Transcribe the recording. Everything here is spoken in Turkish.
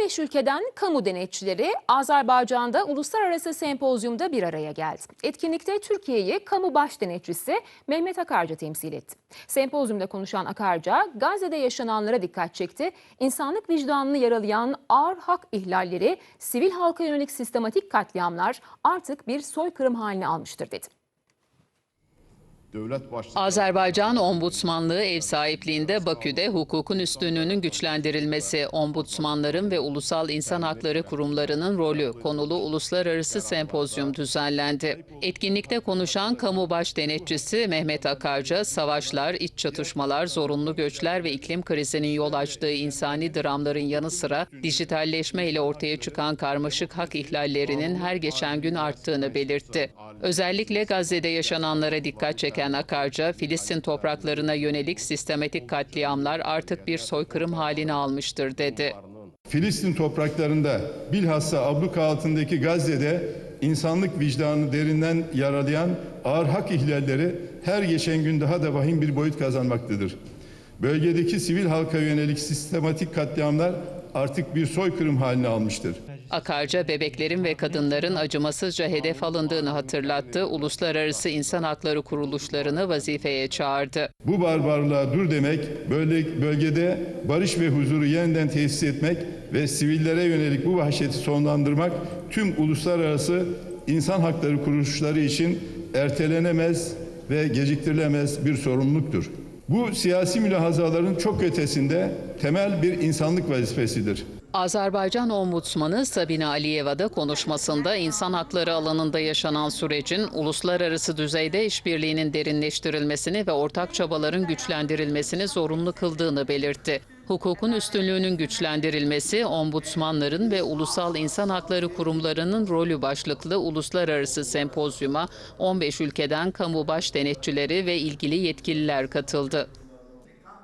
15 ülkeden kamu denetçileri Azerbaycan'da uluslararası sempozyumda bir araya geldi. Etkinlikte Türkiye'yi kamu baş denetçisi Mehmet Akarca temsil etti. Sempozyumda konuşan Akarca, Gazze'de yaşananlara dikkat çekti. İnsanlık vicdanını yaralayan ağır hak ihlalleri, sivil halka yönelik sistematik katliamlar artık bir soykırım haline almıştır dedi. Azerbaycan Ombudsmanlığı ev sahipliğinde Bakü'de hukukun üstünlüğünün güçlendirilmesi, ombudsmanların ve ulusal insan hakları kurumlarının rolü konulu uluslararası sempozyum düzenlendi. Etkinlikte konuşan kamu baş denetçisi Mehmet Akarca, savaşlar, iç çatışmalar, zorunlu göçler ve iklim krizinin yol açtığı insani dramların yanı sıra dijitalleşme ile ortaya çıkan karmaşık hak ihlallerinin her geçen gün arttığını belirtti. Özellikle Gazze'de yaşananlara dikkat çeken Akarca, Filistin topraklarına yönelik sistematik katliamlar artık bir soykırım halini almıştır dedi. Filistin topraklarında bilhassa abluka altındaki Gazze'de insanlık vicdanını derinden yaralayan ağır hak ihlalleri her geçen gün daha da vahim bir boyut kazanmaktadır. Bölgedeki sivil halka yönelik sistematik katliamlar artık bir soykırım haline almıştır. Akarca bebeklerin ve kadınların acımasızca hedef alındığını hatırlattı, uluslararası insan hakları kuruluşlarını vazifeye çağırdı. Bu barbarlığa dur demek, böyle bölgede barış ve huzuru yeniden tesis etmek ve sivillere yönelik bu vahşeti sonlandırmak tüm uluslararası insan hakları kuruluşları için ertelenemez ve geciktirilemez bir sorumluluktur. Bu siyasi mülahazaların çok ötesinde temel bir insanlık vazifesidir. Azerbaycan Ombudsmanı Sabine Aliyeva da konuşmasında insan hakları alanında yaşanan sürecin uluslararası düzeyde işbirliğinin derinleştirilmesini ve ortak çabaların güçlendirilmesini zorunlu kıldığını belirtti. Hukukun üstünlüğünün güçlendirilmesi, ombudsmanların ve ulusal insan hakları kurumlarının rolü başlıklı uluslararası sempozyuma 15 ülkeden kamu baş denetçileri ve ilgili yetkililer katıldı.